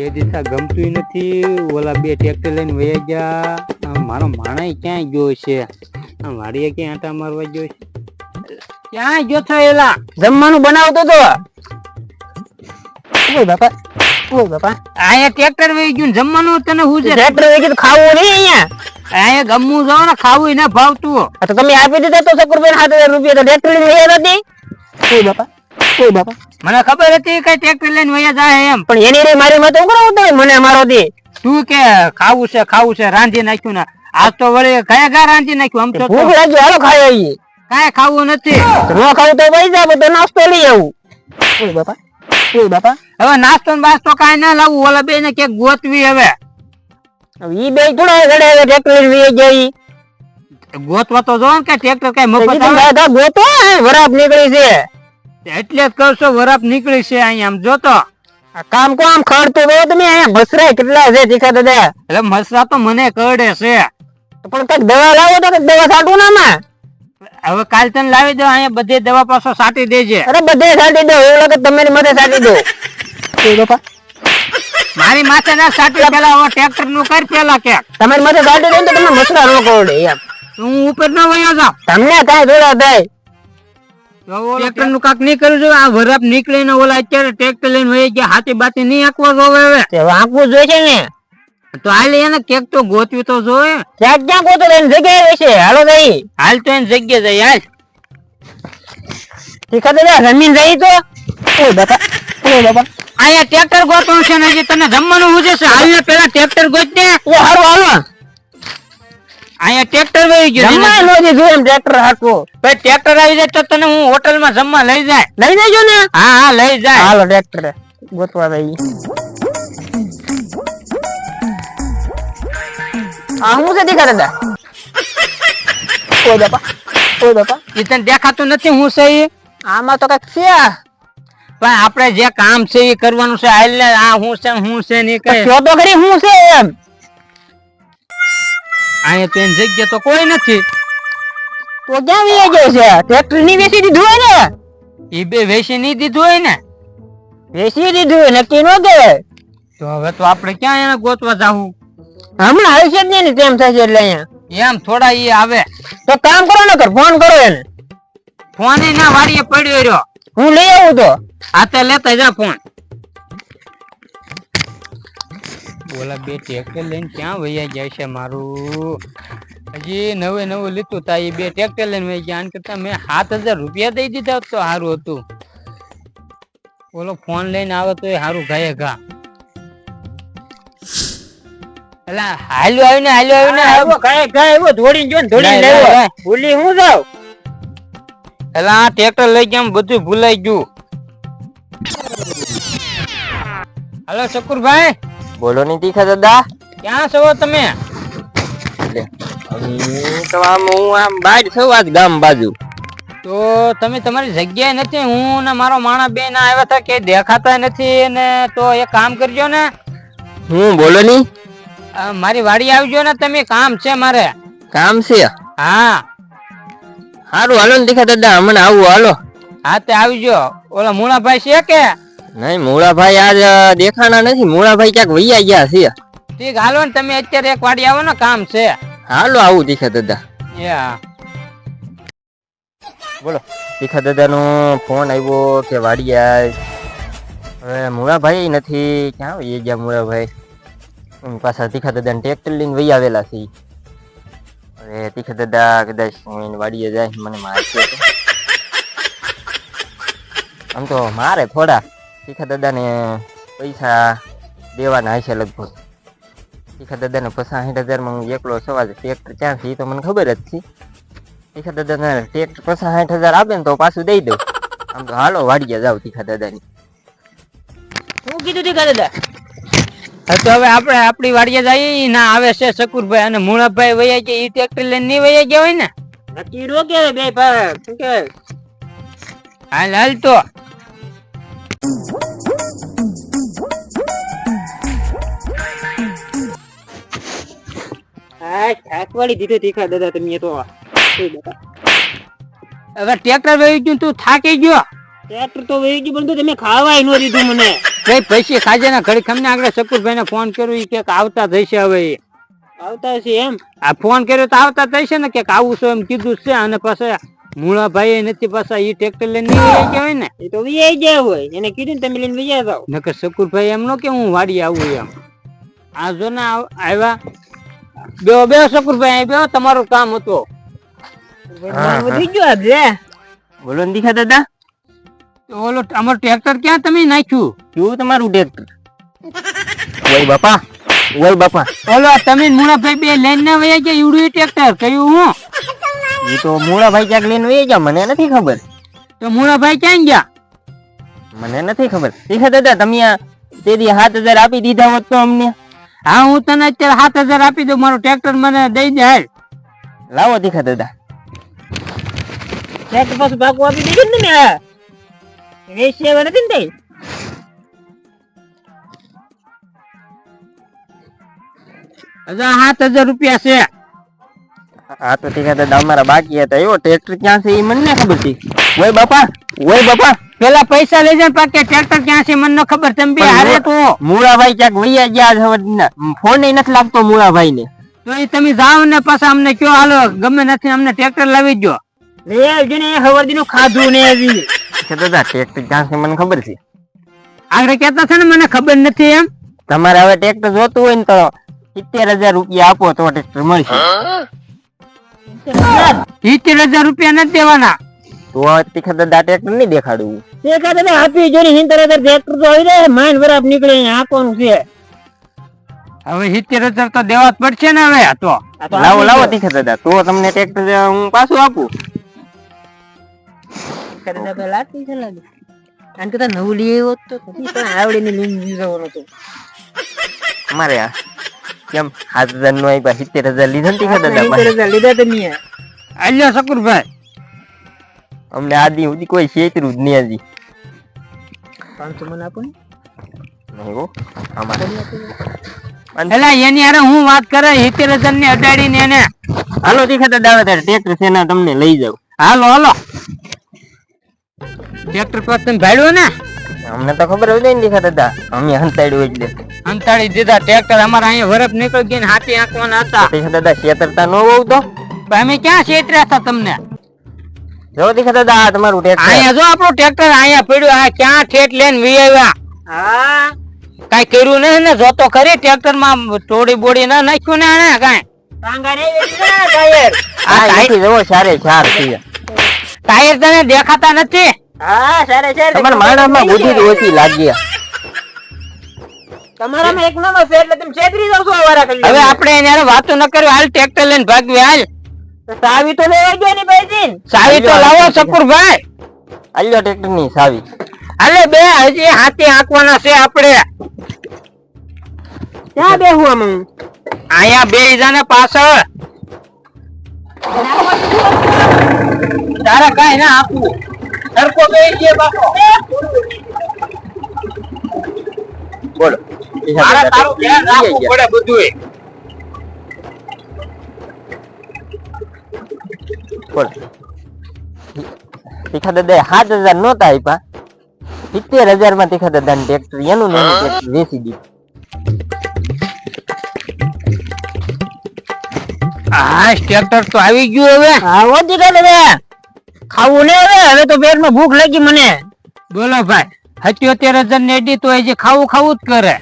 બે દિશા ગમતું નથી. ઓલા બે ટ્રેક્ટર લઈને વયા ગયા. મારો માણાય ક્યાંય ગયો છે? વાડીએ ક્યાં આટા મારવા ગયો છે? ક્યાંય ગયો છો એલા? જમવાનું બનાવતો તો. ઓય બાપા ઓય બાપા. આયા ટ્રેક્ટર વહી ગયું જમવાનું તને હું છે ટ્રેક્ટર વહી ગયું ખાવું નહીં અહીંયા? અહીંયા ગમવું જાવ ને ખાવું ના ભાવતું. તો તમે આપી દીધા તો શકુરભાઈ સાત હજાર રૂપિયા તો ટ્રેક્ટર લઈને વયા નથી ઓય બાપા. ઓય બાપા? મને ખબર હતી કે ટ્રેક્ટર લઈને વયા જાય એમ. પણ એની રે મારી માં તો ઉકળાવતો હોય મને મારો દે. તું કે ખાવું છે ખાવું છે રાંધી નાખ્યું ને. આજ તો વળી કયા ગા રાંધી નાખ્યું આમ તો તો. ભૂખ લાગી હાલો ખાઈ આવીએ. કાંઈ ખાવું નથી. તો ન ખાવું તો પૈસા બધો નાસ્તો લઈ આવું. કોઈ બાપા કોઈ બાપા. હવે નાસ્તો ને બાસ્તો કાંઈ ના લાવવું ઓલા બે ને ક્યાંક ગોતવી હવે. ઈ બે થોડા હવે ટ્રેક્ટર લઈને વયા જાય ગોતવા તો જો ને કે ટ્રેક્ટર કઈ મફત ગોતો વરાપ નીકળી છે. એટલે જ કહું છું વરફ નીકળી છે અહીંયા. આમ જોતો કામ કો આમ ખડતો રહ્યો તમે? અહીંયા મસરા કેટલા છે તીખા દાદા? એટલે મસરા તો મને કરડે છે. પણ કંઈક દવા લાવો તો કંઈક દવા છાંટું ના માં હવે કાલ તને લાવી દો અહીંયા બધે દવા પાછો સાટી દેજે. અરે બધે છાંટી દો એવું લાગે તમારી માથે છાંટી દો બાપા. મારી માથે ના સાટી પેલા હવે ટ્રેક્ટરનું કર પેલા કે. તમારી માથે છાંટી દો તો તમને મસરા ન કરડે એમ. હું ઉપર ના વયો જાઉં તમને કાઈ જોડા થાય? ટ્રેક્ટરનું કાક નહીં કર્યું જોઈએ આ વરાપ નીકળે ને ઓલા અત્યારે ટ્રેક્ટર લઈને વહી ગયા હાથી બાતી નહીં આંકવા જોવે હવે. આંકવું જોઈએ છે ને. તો હાલ એને કેક તો ગોતવી તો જોવે. ક્યાં ક્યાં ગોતો એની જગ્યાએ રહેશે હાલો ભાઈ હાલ તો એની જગ્યા જાય હાલ. તીખા દાદા જમીન જઈ તો? ઓય બાપા ઓય બાપા. અહીંયા ટ્રેક્ટર ગોતવાનું છે ને હજી તને જમવાનું હું છે? હાલ ને પેલા ટ્રેક્ટર ગોત ને. હારું હાલો. અહીંયા ટ્રેક્ટર વહી ગયું જમવા નો દીધું એમ ટ્રેક્ટર હાટવું ભાઈ ટ્રેક્ટર આવી જાય તો તને હું હોટલમાં જમવા લઈ જાય. લઈ જજો ને. હા હા લઈ જાય. હાલો ટ્રેક્ટર ગોતવા દઈ આ હું છે દેખા દાદા? ઓય બાપા ઓય બાપા. એ તને દેખાતું નથી હું છે ઈ? આમાં તો કંઈક છે પણ આપણે જે કામ છે એ કરવાનું છે ને આ હું છે હું છે ને કઈ. તો ખરી હું છે એમ. અહીંયા તેની જગ્યા તો કોઈ નથી. તો ક્યાં વેચી ગયો છે? ટ્રેક્ટરની વેચી દીધું હોય ને? એ બે વેચી નહીં દીધું હોય ને? વેચી દીધું હોય નક્કી નો કે તો હવે તો આપણે ક્યાં એને ગોતવા જાવું હમણાં આવશે જ નહીં ને તેમ થશે એટલે અહીંયા. એમ થોડા ઈ આવે. તો કામ કરો ને કર ફોન કરો એને. ફોન ના વાડીએ પડ્યો રહ્યો. હું લઈ આવું તો. હાથે લેતા જા ફોન. ઓલા બે ટ્રેક્ટર લઈને ક્યાં વૈયા જાય છે મારું? હજી નવે નવું લીધું તા એ બે ટ્રેક્ટર લઈને વહી ગયા. કરતા મેં સાત હજાર રૂપિયા દઈ દીધા તો સારું હતું. બોલો ફોન લઈને આવે તો એ સારું ગાય ઘા. એલા હાલ્યો આવીને હાલ્યો આવીને આવ્યો ધોડીને જો ને ધોડીને. ભૂલી હું જાવ એલા આ ટ્રેક્ટર લઈ ગયા બધું ભૂલાઈ ગયું. હલો શકુરભાઈ બોલો ની તીખા દાદા? ક્યાં છો તમે? તો આમ હું આમ બહાર છું આજ ગામ બાજુ. તો તમે તમારી જગ્યાએ નથી? હું ને મારો માણા બે ના આવ્યા હતા કે દેખાતા નથી ને તો એક કામ કરજો ને. હું બોલો ની મારી વાડી આવજો ને તમે કામ છે મારે. કામ છે? હા. સારું હાલો ને તીખા દાદા હમણાં આવું હાલો. હા તે આવજો. ઓલા મુણાભાઈ છે કે? નહીં મૂળાભાઈ આજ દેખાના દેખાણા નથી. મૂળાભાઈ ક્યાંક વૈયા ગયા છે. ઠીક હાલો ને તમે અત્યારે એક વાડી આવો ને કામ છે. હાલો આવું તીખા દાદા. બોલો તીખા દાદા નો ફોન આવ્યો કે વાડી આય. હવે મૂળાભાઈ નથી ક્યાં વહી ગયા મૂળાભાઈ? પાછા તીખા દાદા ને ટ્રેક્ટર લઈને વહી આવેલા છે. હવે તીખા દાદા કદાચ હું વાડીએ જાય મને મારશે. આમ તો મારે થોડા. તીખા દાદાને પૈસા દેવાના હશે લગભગ. તીખા દાદાને પચાસ સાઠ હજારમાં હું એકલો સવા ટ્રેક્ટર ક્યાં છે એ તો મને ખબર જ છે. તીખા દાદાને ટ્રેક્ટર પચાસ સાઠ હજાર આપે ને તો પાછું દઈ દઉં આમ તો હાલો વાડીએ જાવ તીખા દાદાની. શું કીધું તીખા દાદા? હા તો હવે આપણે આપણી વાડીએ જઈએ ના આવે છે શકુરભાઈ અને મુળાભાઈ વૈયા ગયા એ ટ્રેક્ટર લઈને નહીં વૈયા ગયા હોય ને? નક્કી રોકે બે શું કે હાલ હાલ તો. હા થાકવાડી દીધું તીખા દાદા તમે તો. હવે ટ્રેક્ટર વહી ગયું તું થાકી ગયો? ટ્રેક્ટર તો વહી ગયું પણ તમે ખાવાય ન દીધું મને. કઈ પૈસે ખાજે ને ઘડી ખમને આગળ શકુરભાઈ ને ફોન કર્યો કે આવતા થશે હવે આવતા છે એમ? આ ફોન કર્યો તો આવતા થશે ને કે આવું છું એમ કીધું છે અને પાછા મૂળાભાઈ નથી પાછા ઈ ટ્રેક્ટર લઈને નહીં ગયા ને. એ તો વિજય ગયા હોય એને કીધું ને તમે લઈને વિજય જાવ નકર શકુરભાઈ એમ નો કે હું વાડી આવું એમ. આ જો ને આવ- આવ્યા બે શકુરભાઈ અહીં બેહો તમારું કામ હતું. વધી ગયો આજે બોલો ને દીખા દાદા. ઓલો અમારું ટ્રેક્ટર ક્યાં તમે નાખ્યું? કેવું તમારું ટ્રેક્ટર? ઓય બાપા ઓય બાપા. ઓલો તમે ને બે લઈને ના વયા ગયા ઈવડું ટ્રેક્ટર કયું હું? એ તો મૂળાભાઈ ક્યાંક લઈને વયા ગયા મને નથી ખબર. તો મુણાભાઈ ક્યાં ગયા? મને નથી ખબર. દીખા દાદા તમે આ તે દી સાત હજાર આપી દીધા હોત તો અમને. હા હું તને અત્યારે સાત હજાર આપી દઉં મારું ટ્રેક્ટર મને દઈ દે હાલ. લાવો દીખા દાદા. ટ્રેક્ટર પાછું ભાગવું આપી દીધું ને મેં સેવા નથી ને હજાર સાત હજાર રૂપિયા છે. હા તો ઠીક દાદા અમારા બાકી હતા. એવો ટ્રેક્ટર ક્યાં છે એ મને ના ખબર હતી ઓય બાપા ઓય બાપા. પેલા પૈસા લેજે જાય પાકે ટ્રેક્ટર ક્યાં છે મને ખબર. તમે બે હારે તો મુળાભાઈ ક્યાંક વૈયા ગયા છે ફોન નથી લાગતો મુળાભાઈ ને તો એ તમે જાઓ ને પાછા અમને કયો હાલો ગમે નથી અમને ટ્રેક્ટર લાવી દો લે આવજો ને હવરદી નું ખાધું ને હજી દાદા ટ્રેક્ટર ક્યાં છે મને ખબર છે. આગળ કેતા છે ને મને ખબર નથી એમ. તમારે હવે ટ્રેક્ટર જોતું હોય ને તો સિત્તેર હજાર રૂપિયા આપો તો ટ્રેક્ટર મળશે. સિત્તેર હજાર રૂપિયા નથી દેવાના. તો તીખા દાદા ટ્રેક્ટર નહીં દેખાડું. તે કાતે આપી જો હિંતર હજાર ટ્રેક્ટર તો આવી જાય માઇન બરાબર નીકળે અહીંયા છે. હવે સિત્તેર હજાર તો દેવા જ પડશે ને હવે તો. લાવો લાવો તીખા દાદા. તો તમને ટ્રેક્ટર હું પાછું આપું. કરતા પહેલા આટલી લાગે. કારણ કે તાર નવું લઈ આવ્યો તો પણ આવડે લઈને જવાનો હતો. અમારે આ કેમ સાત હજાર નો આપ્યા સિત્તેર હજાર લીધા ને તીખા દાદા લીધા? હજાર લીધા તમે શકુરભાઈ. અમને આદી સુધી કોઈ છેતરું જ નહીં હજી. પાંચસો મને આપો ને. નહીં હો, અમારે એલા એની હારે હું વાત કરે સિત્તેર હજારની અડાડીને એને હાલો તીખા દાદા આવે ત્યારે ટ્રેક્ટર છે ને તમને લઈ જાવ હાલો હાલો. ટ્રેક્ટર પર તમે ભાડ્યો ને? અમને તો ખબર હોય ને તીખા દાદા અમે હંતાડ્યું એટલે અંતાડી દીધા ટ્રેક્ટર અમારા અહીંયા વરફ નીકળી ગઈ હાથી આંકવાના હતા. દાદા છેતરતા ન હોવ તો. પણ અમે ક્યાં છેતર્યા હતા તમને? જો તીખા દાદા તમારું ટ્રેક્ટર અહીંયા જો આપણું ટ્રેક્ટર અહીંયા પડ્યું આ ક્યાં ઠેઠ લઈને વી આવ્યા? હા. કઈ કર્યું નહીં ને જોતો ખરી ટ્રેક્ટરમાં ટોડી બોડી ના નાખ્યું ને આને કાંઈ? ટાયર? તને દેખાતા નથી? હા સારે સારે તમારા માણસમાં બુદ્ધિ ઓછી લાગી તમારામાં એક નંબર છે એટલે તમે છેતરી જાવ છો હવે આપણે એને વાતો ન કર્યો હાલ ટ્રેક્ટર લઈને ભાગવી હાલ. ચાવી તો લેવા ગયો ને ભાઈ સાવી તો લાવો શકુરભાઈ અલ્યો ટ્રેક્ટરની સાવી. અલે બે હજી હાથે આંકવાના છે આપણે. ક્યાં બેહું આમ અહીંયા બે જાને પાછળ. તારા કઈ ના આપવું સરખો બે છે બાપો. બોલો. તારું ધ્યાન રાખવું પડે બધુંય. બોલો. તીખા દાદા સાત હજાર નહોતા આપ્યા સિત્તેર હજારમાં તીખા દાદા ટ્રેક્ટર એનું ને ટ્રેક્ટર વેચી દીધું. હા ટ્રેક્ટર તો આવી ગયું હવે. હા વધી ગયેલું હવે ખાવું ને હવે હવે તો પેટમાં ભૂખ લાગી મને. બોલો ભાઈ સત્યોતેર હજાર ને એડી તો હજી ખાવું ખાવું જ કરે.